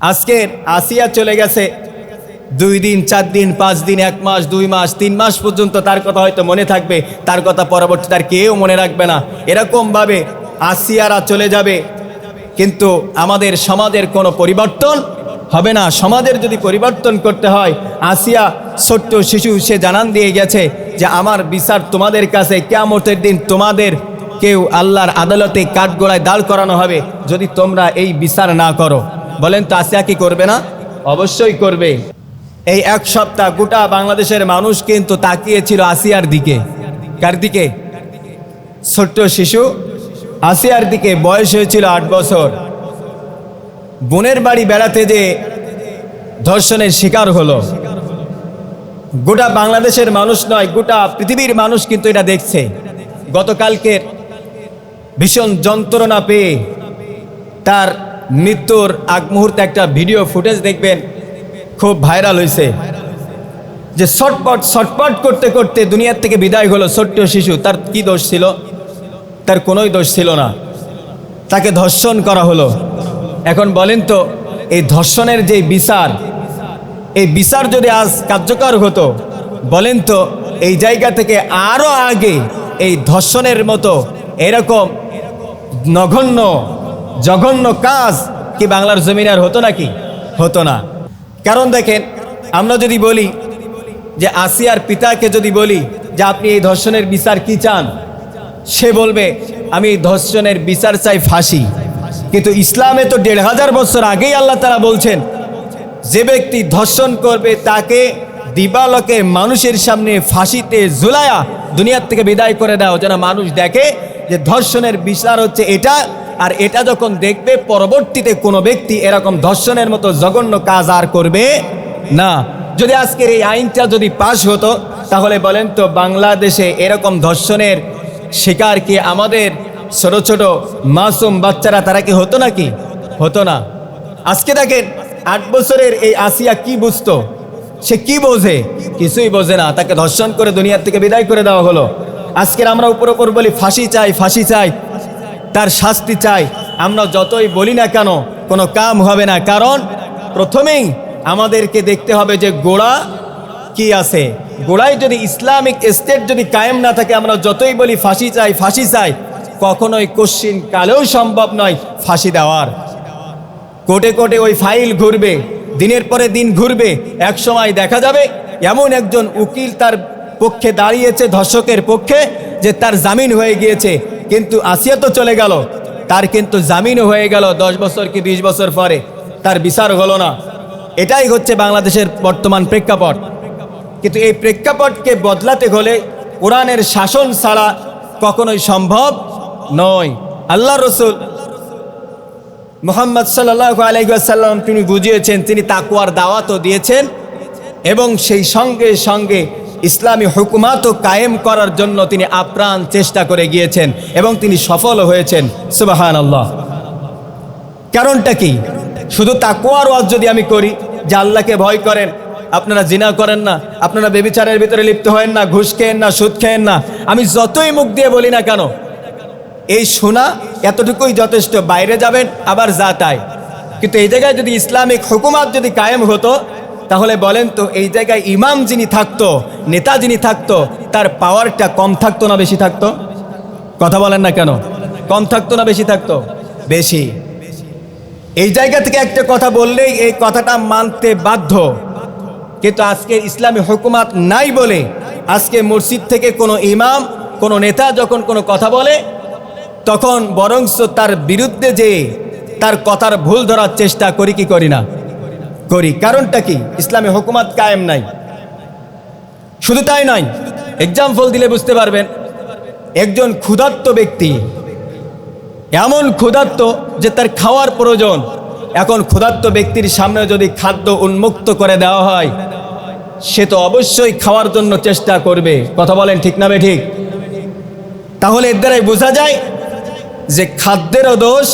আজকের আসিয়া চলে গেছে। দুই দিন, চার দিন, পাঁচ দিন, এক মাস, দুই মাস, তিন মাস পর্যন্ত তার কথা হয়তো মনে থাকবে। তার কথা পরবর্তী তার কেউ মনে রাখবে না। এরকমভাবে আসিয়ারা চলে যাবে। কিন্তু আমাদের সমাজের কোনো পরিবর্তন হবে না। সমাজের যদি পরিবর্তন করতে হয়, আসিয়া ছোট্ট শিশু, সে জানান দিয়ে গেছে যে, আমার বিচার তোমাদের কাছে কেমতের দিন তোমাদের কেউ আল্লাহর আদালতে কাঠগোড়ায় দাঁড় করানো হবে। যদি তোমরা এই বিচার না করো। বলেন তো আসিয়া কি করবে না? অবশ্যই করবে। এই এক সপ্তাহ গোটা বাংলাদেশের মানুষ কিন্তু তাকিয়েছিল আসিয়ার দিকে। কার দিকে? ছোট্ট শিশু। আসিয়ার দিকে বয়স হয়েছিল আট বছর। বোনের বাড়ি বেড়াতে যে ধর্ষণের শিকার হলো। গোটা বাংলাদেশের মানুষ নয় গোটা পৃথিবীর মানুষ কিন্তু এটা দেখছে। গতকালকের ভীষণ যন্ত্রণা পেয়ে তার মৃত্যুর আগ মুহূর্তে একটা ভিডিও ফুটেজ দেখবেন, খুব ভাইরাল হয়েছে যে শটপট শটপট করতে করতে দুনিয়ার থেকে বিদায় হলো ছোট্ট শিশু, তার কি দোষ ছিল? তার কোনোই দোষ ছিল না। তাকে ধর্ষণ করা হলো। এখন বলেন তো, এই ধর্ষণের যে বিচার, এই বিচার যদি আজ কার্যকর হতো, বলেন তো, এই জায়গা থেকে আরও আগে এই ধর্ষণের মতো এরকম নগণ্য জঘন্য কাজ কি বাংলার জমিনে আর হতো নাকি? হতো না। কারণ দেখেন, আমরা যদি বলি যে আসিয়ার পিতাকে যদি বলি যে আপনি এই ধর্ষণের বিচার কি চান? সে বলবে, আমি ধর্ষণের বিচার চাই ফাঁসি। কিন্তু ইসলামে তো দেড় হাজার বছর আগেই আল্লাহ তারা বলছেন, যে ব্যক্তি ধর্ষণ করবে তাকে দিবালকে মানুষের সামনে ফাঁসিতে ঝুলায়া দুনিয়ার থেকে বিদায় করে দাও। যেন মানুষ দেখে যে ধর্ষণের বিচার হচ্ছে এটা আর এটা যখন দেখবে, পরবর্তীতে কোনো ব্যক্তি এরকম ধর্ষণের মতো জঘন্য কাজ আর করবে না। যদি আজকের এই আইনটা যদি পাশ হতো, তাহলে বলেন তো বাংলাদেশে এরকম ধর্ষণের শিকার কি আমাদের ছোট ছোট মাসুম বাচ্চারা, তারা কি হতো নাকি? হতো না। আজকে দেখেন, আট বছরের এই আসিয়া কি বুঝতো? সে কি বোঝে? কিছুই বোঝে না। তাকে ধর্ষণ করে দুনিয়ার থেকে বিদায় করে দেওয়া হলো। আজকের আমরা উপর উপর বলি, ফাঁসি চাই ফাঁসি চাই। তার শাস্তি চাই। আমরা যতই বলি না কেন, কোনো কাম হবে না। কারণ প্রথমেই আমাদেরকে দেখতে হবে যে গোড়া কি আছে। গোড়ায় যদি ইসলামিক স্টেট যদি কায়েম না থাকে, আমরা যতই বলি ফাঁসি চাই ফাঁসি চাই, কখনোই কোশ্চিন কালেও সম্ভব নয় ফাঁসি দেওয়ার। কোটে কোটে ওই ফাইল ঘুরবে, দিনের পরে দিন ঘুরবে, এক সময় দেখা যাবে এমন একজন উকিল তার পক্ষে দাঁড়িয়েছে, ধর্ষকের পক্ষে, যে তার জামিন হয়ে গিয়েছে। কিন্তু আসিয়া তো চলে গেল। তার কিন্তু জামিনও হয়ে গেল দশ বছর কি বিশ বছর পরে। তার বিচার হলো না। এটাই হচ্ছে বাংলাদেশের বর্তমান প্রেক্ষাপট। কিন্তু এই প্রেক্ষাপটকে বদলাতে হলে কোরআনের শাসন ছাড়া কখনোই সম্ভব নয়। আল্লাহ রসুল মোহাম্মদ সাল্লাহ আলাইসাল্লাম তিনি বুঝিয়েছেন, তিনি তাকুয়ার দাওয়াতও দিয়েছেন এবং সেই সঙ্গে সঙ্গে ইসলামী হুকুমাতও কায়েম করার জন্য তিনি আপ্রাণ চেষ্টা করে গিয়েছেন এবং তিনি সফল হয়েছেন। সুবাহান আল্লাহ কারণটা কি? শুধু তাকুয়ার ওয়াজ যদি আমি করি, যে আল্লাহকে ভয় করেন, আপনারা জিনা করেন না, আপনারা বেবিচারের ভিতরে লিপ্ত হয়েন না, ঘুষ খেয়েন না, সুদ খেয়েন না, আমি যতই মুখ দিয়ে বলি না কেন, এই শোনা এতটুকুই যথেষ্ট। বাইরে যাবেন, আবার যা তাই। কিন্তু এই জায়গায় যদি ইসলামিক হুকুমাত যদি কায়েম হতো তাহলে বলেন তো, এই জায়গায় ইমাম যিনি থাকতো, নেতা যিনি থাকতো, তার পাওয়ারটা কম থাকতো না বেশি থাকতো? কথা বলেন না কেন? কম থাকতো না বেশি থাকতো? বেশি। এই জায়গা থেকে একটা কথা বললেই এই কথাটা মানতে বাধ্য। কিন্তু আজকে ইসলামী হুকুমাত নাই বলে, আজকে মসজিদ থেকে কোনো ইমাম, কোনো নেতা যখন কোনো কথা বলে, তখন বরংস তার বিরুদ্ধে যে তার কথার ভুল ধরার চেষ্টা করি কি করি না? করি। কারণটা কি? ইসলামে হুকুমাত কায়েম নাই। শুধু তাই নয় এক্সাম্পল দিলে বুঝতে পারবেন, একজন ক্ষুধার্ত ব্যক্তি, এমন ক্ষুধার্ত যে তার খাওয়ার প্রয়োজন। এখন ক্ষুধার্ত ব্যক্তির সামনে যদি খাদ্য উন্মুক্ত করে দেওয়া হয়, সে তো অবশ্যই খাওয়ার জন্য চেষ্টা করবে। কথা বলেন ঠিক না ঠিক তাহলে এর দ্বারাই বোঝা যায় যে খাদ্যেরও দোষ,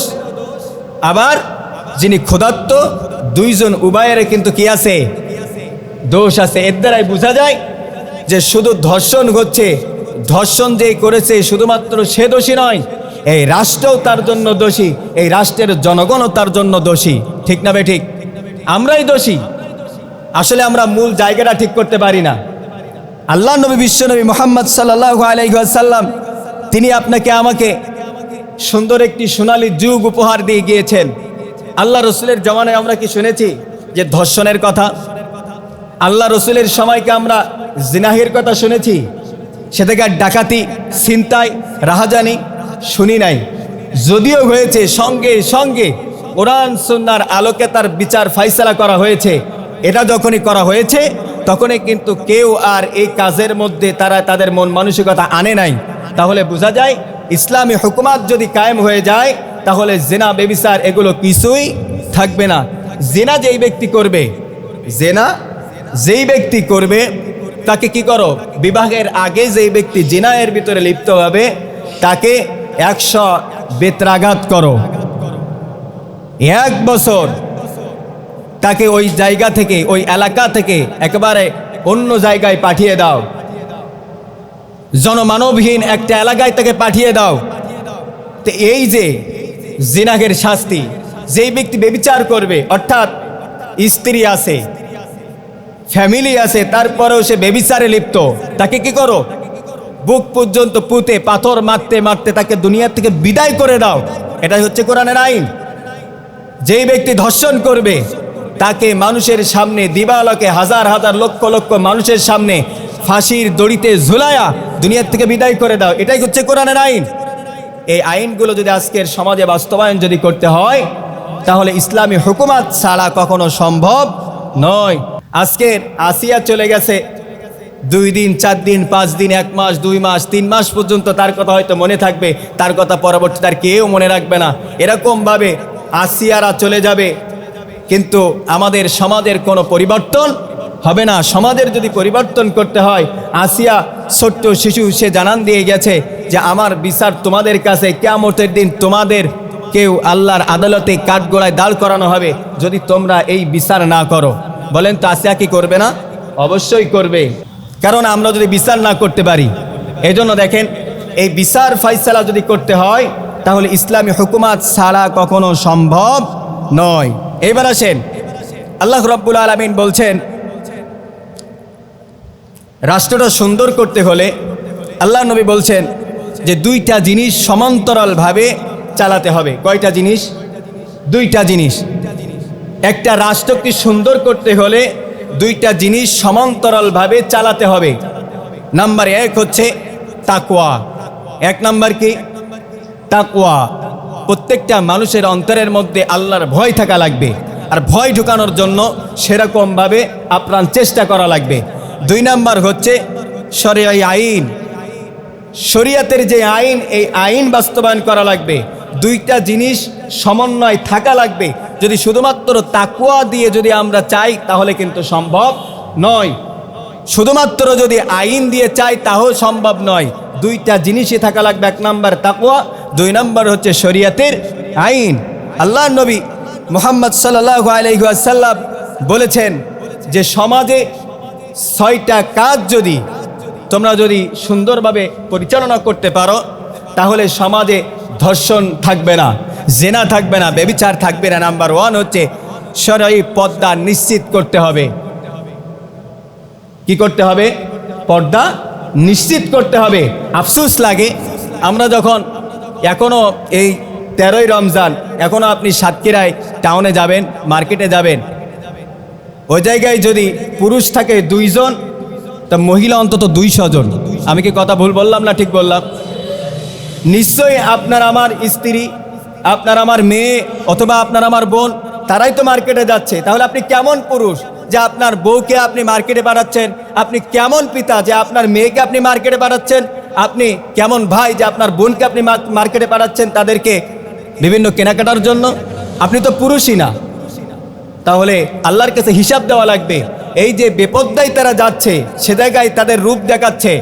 আবার যিনি ক্ষুধার্ত দুইজন উভয়ের কিন্তু কি আছে? দোষ আছে। এর দ্বারাই বোঝা যায় যে শুধু ধর্ষণ হচ্ছে ধর্ষণ যেই করেছে শুধুমাত্র সে দোষী নয়, এই রাষ্ট্রও তার জন্য দোষী, এই রাষ্ট্রের জনগণও তার জন্য দোষী। ঠিক না বে ঠিক? আমরাই দোষী। আসলে আমরা মূল জায়গাটা ঠিক করতে পারি না। আল্লাহ নবী বিশ্বনবী মোহাম্মদ সাল্লাহ আলাইসাল্লাম তিনি আপনাকে আমাকে সুন্দর একটি সোনালী যুগ উপহার দিয়ে গিয়েছেন। আল্লাহ রসুলের জমানায় আমরা কি শুনেছি? যে ধর্ষণের কথা। আল্লাহ রসুলের সময়কে আমরা জিনাহির কথা শুনেছি। সে থেকে আর ডাকাতি, ছিনতাই, রাহাজানি শুনি নাই। যদিও হয়েছে, সঙ্গে সঙ্গে কোরআন সুন্নার আলোকে তার বিচার ফাইসলা করা হয়েছে। এটা যখনই করা হয়েছে, তখনই কিন্তু কেউ আর এই কাজের মধ্যে তারা তাদের মন মানসিকতা আনে নাই। তাহলে বোঝা যায়, ইসলামী হুকুমাত যদি কায়েম হয়ে যায় তাহলে জেনা, বেবিচার, এগুলো কিছুই থাকবে না। জেনা যেই ব্যক্তি করবে, জেনা যেই ব্যক্তি করবে, তাকে কি করো? বিবাহের আগে যেই ব্যক্তি জিনায়ের ভিতরে লিপ্ত হবে, তাকে একশো বেত্রাঘাত করো। এক বছর তাকে ওই জায়গা থেকে, ওই এলাকা থেকে একেবারে অন্য জায়গায় পাঠিয়ে দাও। জনমানবহীন একটা এলাকায় তাকে পাঠিয়ে দাও। তো এই যে জিনাগের শাস্তি। যেই ব্যক্তি বেবিচার করবে, অর্থাৎ স্ত্রী আছে, ফ্যামিলি আছে, তারপরেও সে বেবিচারে লিপ্ত, তাকে কি করো? বুক পর্যন্ত পুঁতে, পাথর মারতে মারতে তাকে দুনিয়ার থেকে বিদায় করে দাও। এটাই হচ্ছে কোরআনের আইন। যেই ব্যক্তি ধর্ষণ করবে, তাকে মানুষের সামনে, দিবালকে হাজার হাজার লক্ষ লক্ষ মানুষের সামনে ফাঁসির দড়িতে ঝুলায়া দুনিয়ার থেকে বিদায় করে দাও। এটাই হচ্ছে কোরআনের আইন। এই আইনগুলো যদি আজকের সমাজে বাস্তবায়ন যদি করতে হয়, তাহলে ইসলামী হুকুমাত ছাড়া কখনো সম্ভব নয়। আজকের আসিয়া চলে গেছে। দুই দিন, চার দিন, পাঁচ দিন, এক মাস, দুই মাস, তিন মাস পর্যন্ত তার কথা হয়তো মনে থাকবে, তার কথা পরবর্তী তার কেউ মনে রাখবে না। এরকমভাবে আসিয়ারা চলে যাবে। কিন্তু আমাদের সমাজের কোনো পরিবর্তন হবে না। সমাজের যদি পরিবর্তন করতে হয়, আসিয়া ছোট্ট শিশু, সে জানান দিয়ে গেছে যে আমার বিচার তোমাদের কাছে কেয়ামতের দিন তোমাদের কেউ আল্লাহর আদালতে কাঠগোড়ায় দাঁড় করানো হবে যদি তোমরা এই বিচার না করো। বলেন তো আসিয়া কি করবে না? অবশ্যই করবে। কারণ আমরা যদি বিচার না করতে পারি, এজন্য দেখেন, এই বিচার ফাইসালা যদি করতে হয়, তাহলে ইসলামী হুকুমাত ছাড়া কখনো সম্ভব নয়। এবার আসেন, আল্লাহ রব্বুল আলমিন বলছেন, রাষ্ট্রটা সুন্দর করতে হলে আল্লাহ নবী বলছেন যে দুইটা জিনিস সমান্তরালভাবে চালাতে হবে। কয়টা জিনিস? দুইটা জিনিস। একটা রাষ্ট্রকে সুন্দর করতে হলে দুইটা জিনিস সমান্তরালভাবে চালাতে হবে। নাম্বার এক হচ্ছে তাকুয়া এক নাম্বার কি? তাকুয়া প্রত্যেকটা মানুষের অন্তরের মধ্যে আল্লাহর ভয় থাকা লাগবে। আর ভয় ঢুকানোর জন্য সেরকমভাবে আপ্রাণ চেষ্টা করা লাগবে। দুই নাম্বার হচ্ছে সরিয়াই আইন। শরিয়াতের যে আইন, এই আইন বাস্তবায়ন করা লাগবে। দুইটা জিনিস সমন্বয় থাকা লাগবে। যদি শুধুমাত্র তাকুয়া দিয়ে যদি আমরা চাই, তাহলে কিন্তু সম্ভব নয়। শুধুমাত্র যদি আইন দিয়ে চাই তাও সম্ভব নয়। দুইটা জিনিসই থাকা লাগবে। এক নাম্বার তাকুয়া দুই নাম্বার হচ্ছে শরিয়াতের আইন। আল্লাহ নবী মোহাম্মদ সাল্লাহ আলহাসাল্লাম বলেছেন যে সমাজে ছয়টা কাজ যদি তোমরা যদি সুন্দরভাবে পরিচালনা করতে পারো, তাহলে সমাজে ধর্ষণ থাকবে না, জেনা থাকবে না বেবিচার থাকবে না। নাম্বার ওয়ান হচ্ছে সরাই পর্দা নিশ্চিত করতে হবে। কি করতে হবে? পর্দা নিশ্চিত করতে হবে। আফসুস লাগে, আমরা যখন এখনও এই তেরোই রমজান এখনও আপনি সাতক্ষীরায় টাউনে যাবেন, মার্কেটে যাবেন, ওই জায়গায় যদি পুরুষ থাকে দুইজন তা মহিলা অন্তত দুইশো জন। আমি কি কথা ভুল বললাম না ঠিক বললাম? নিশ্চয়ই আপনার আমার স্ত্রী, আপনার আমার মেয়ে অথবা আপনার আমার বোন, তারাই তো মার্কেটে যাচ্ছে। তাহলে আপনি কেমন পুরুষ যে আপনার বউকে আপনি মার্কেটে পাঠাচ্ছেন? আপনি কেমন পিতা যে আপনার মেয়েকে আপনি মার্কেটে পাঠাচ্ছেন? আপনি কেমন ভাই যে আপনার বোনকে আপনি মার্কেটে পাঠাচ্ছেন তাদেরকে বিভিন্ন কেনাকাটার জন্য? আপনি তো পুরুষই না। তাহলে আল্লাহর কাছে হিসাব দেওয়া লাগবে। এই যে বেপদ্দায় তারা যাচ্ছে, সে জায়গায় তাদের রূপ দেখাচ্ছে।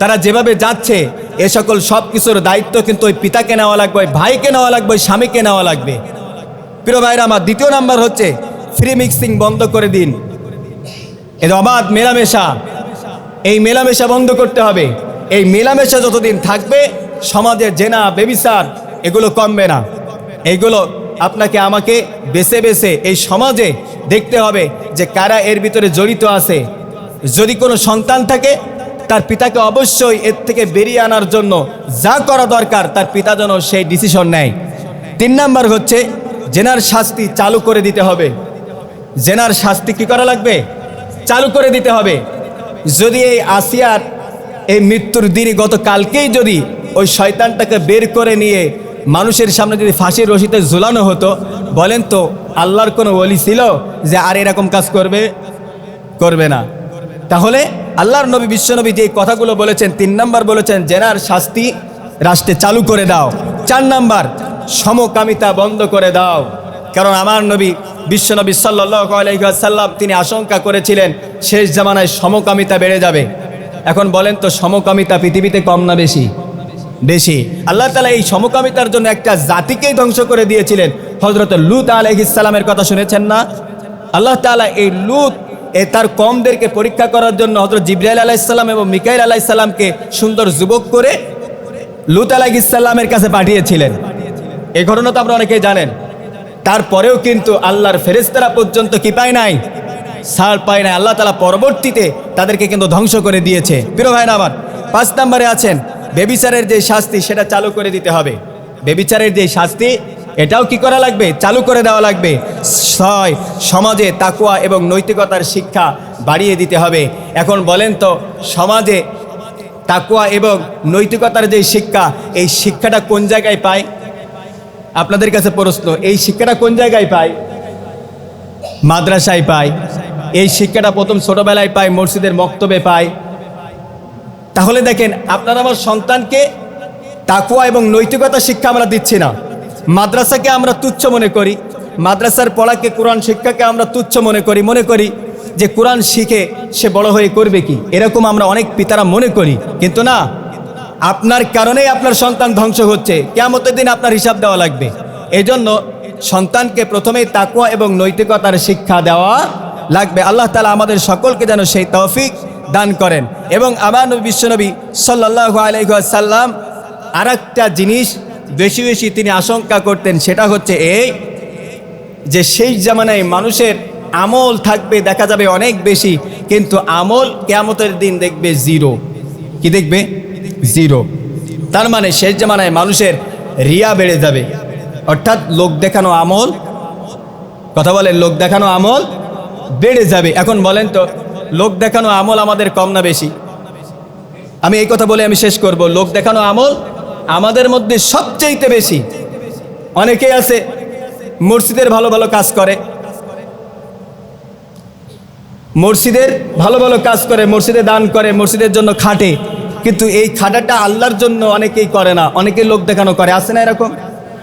তারা যেভাবে যাচ্ছে, এ সকল সব কিছুর দায়িত্ব কিন্তু ওই পিতাকে নেওয়া লাগবে, ওই ভাইকে নেওয়া লাগবে, ওই স্বামীকে নেওয়া লাগবে। প্রিয় ভাইরা, আমার দ্বিতীয় নাম্বার হচ্ছে ফ্রি মিক্সিং বন্ধ করে দিন। এর অবাধ মেলামেশা, এই মেলামেশা বন্ধ করতে হবে। এই মেলামেশা যতদিন থাকবে সমাজে জেনা বেবিসার এগুলো কমবে না। এইগুলো আপনাকে, আমাকে বেছে বেছে এই সমাজে দেখতে হবে যে কারা এর ভিতরে জড়িত আছে। যদি কোনো সন্তান থাকে, তার পিতাকে অবশ্যই এর থেকে বেরিয়ে আনার জন্য যা করা দরকার, তার পিতা যেন সেই ডিসিশন নেয়। তিন নাম্বার হচ্ছে, জেনার শাস্তি চালু করে দিতে হবে। জেনার শাস্তি কি করা লাগবে? চালু করে দিতে হবে। যদি এই আসিয়ার এই মৃত্যুর দিনই গতকালকেই যদি ওই শয়তানটাকে বের করে নিয়ে মানুষের সামনে যদি ফাঁসির রশিতে ঝুলানো হতো, বলেন তো, আল্লাহর কোনো ওলি ছিল যে আর এরকম কাজ করবে? করবে না। তাহলে আল্লাহর নবী, বিশ্বনবী যে কথাগুলো বলেছেন, তিন নাম্বার বলেছেন, জেনার শাস্তি রাষ্ট্রে চালু করে দাও। চার নাম্বার, সমকামিতা বন্ধ করে দাও। কারণ আমার নবী, বিশ্বনবী সাল্লাম তিনি আশঙ্কা করেছিলেন, শেষ জামানায় সমকামিতা বেড়ে যাবে। এখন বলেন তো, সমকামিতা পৃথিবীতে কম না বেশি? বেশি। আল্লাহ তালা এই সমকামিতার জন্য একটা জাতিকেই ধ্বংস করে দিয়েছিলেন। হজরত লুত আলহিসাল্লামের কথা শুনেছেন না? আল্লাহ তালা এই লুত, এ তার কমদেরকে পরীক্ষা করার জন্য হজরত জিব্রাইল আলাইসাল্লাম এবং মিকাইল আলাইসাল্লামকে সুন্দর যুবক করে লুত আলাইসাল্লামের কাছে পাঠিয়েছিলেন। এ ঘটনা তো আপনারা অনেকেই জানেন। তারপরেও কিন্তু আল্লাহর ফেরেস্তারা পর্যন্ত কি পায় নাই? সার পায় নাই। আল্লাহ তালা পরবর্তীতে তাদেরকে কিন্তু ধ্বংস করে দিয়েছে। প্রিয় ভাই আমার, পাঁচ নম্বরে আছেন বেবিচারের যে শাস্তি, সেটা চালু করে দিতে হবে। বেবিচারের যে শাস্তি, এটাও কি করা লাগবে? চালু করে দেওয়া লাগবে। ছয় সমাজে তাকুয়া এবং নৈতিকতার শিক্ষা বাড়িয়ে দিতে হবে। এখন বলেন তো, সমাজে তাকুয়া এবং নৈতিকতার যে শিক্ষা, এই শিক্ষাটা কোন জায়গায় পায়? আপনাদের কাছে প্রশ্ন, এই শিক্ষাটা কোন জায়গায় পায়? মাদ্রাসায় পায়। এই শিক্ষাটা প্রথম ছোটবেলায় পায়, মসজিদের মক্তবে পায়। তাহলে দেখেন, আপনার আমার সন্তানকে তাকুয়া এবং নৈতিকতা শিক্ষা আমরা দিচ্ছি না। মাদ্রাসাকে আমরা তুচ্ছ মনে করি, মাদ্রাসার পড়াকে কোরআন শিক্ষাকে আমরা তুচ্ছ মনে করি মনে করি যে কোরআন শিখে সে বড় হয়ে করবে কি? এরকম আমরা অনেক পিতারা মনে করি, কিন্তু না, আপনার কারণেই আপনার সন্তান ধ্বংস হচ্ছে। কেমতের দিন আপনার হিসাব দেওয়া লাগবে। এজন্য সন্তানকে প্রথমেই তাকুয়া এবং নৈতিকতার শিক্ষা দেওয়া লাগবে। আল্লাহ তালা আমাদের সকলকে যেন সেই তৌফিক দান করেন। এবং আমার নবী বিশ্বনবী সাল্লাহ আলাইসাল্লাম আর একটা জিনিস বেশি বেশি তিনি আশঙ্কা করতেন, সেটা হচ্ছে এই যে সেই জামানায় মানুষের আমল থাকবে, দেখা যাবে অনেক বেশি, কিন্তু আমল কেয়ামতের দিন দেখবে জিরো। কি দেখবে? জিরো। তার মানে শেষ জামানায় মানুষের রিয়া বেড়ে যাবে। অর্থাৎ লোক দেখানো আমল, কথা বলেন লোক দেখানো আমল বেড়ে যাবে। এখন বলেন তো লোক দেখানো আমল আমাদের কম না বেশি। আমি এই কথা বলে আমি শেষ করব। লোক দেখানো আমল আমাদের মধ্যে সবচেয়েতে বেশি। অনেকেই আছে, মসজিদের ভালো ভালো কাজ করে। মসজিদের ভালো ভালো কাজ করে, মসজিদে দান করে, মসজিদের জন্য খাটে। কিন্তু এই খাটাটা আল্লাহর জন্য অনেকেই করে না। অনেকে লোক দেখানো করে আসে না এরকম?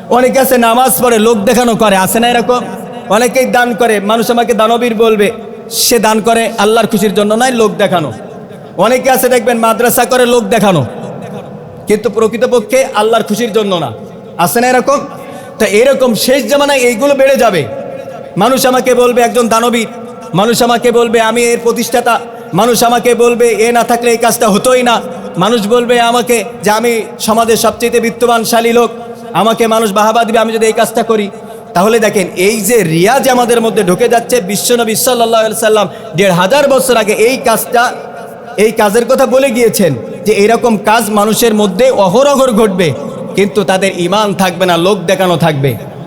অনেকে আছে, নামাজ পড়ে লোক দেখানো করে আসে না এরকম? অনেকেই দান করে। মানুষ আমাকে দানবীর বলবে সে দান করে আল্লাহর খুশির জন্য নয় লোক দেখানো। অনেকে আছে, দেখবেন, মাদ্রাসা করে লোক দেখানো। কিন্তু প্রকৃতপক্ষে আল্লাহর খুশির জন্য না। আসে না এরকম? তা এরকম শেষ জামানায় এইগুলো বেড়ে যাবে। মানুষ আমাকে বলবে, একজন দানবীর মানুষ আমাকে বলবে, আমি এর প্রতিষ্ঠাতা। মানুষ আমাকে বলবে, এ না থাকলে এই কাজটা হতোই না। মানুষ বলবে আমাকে যে, আমি সমাজের সবচেয়ে বিত্তবানশালী লোক। আমাকে মানুষ বাহাবা দিবে, আমি যদি এই কাজটা করি। তাহলে দেখেন, এই যে রিয়াজ আমাদের মধ্যে ঢুকে যাচ্ছে বিশ্বনবী সাল্লাহ সাল্লাম দেড় হাজার বছর আগে, এই কাজটা, এই কাজের কথা বলে গিয়েছেন যে এরকম কাজ মানুষের মধ্যে অহরহর ঘটবে, কিন্তু তাদের ইমান থাকবে না, লোক দেখানো থাকবে।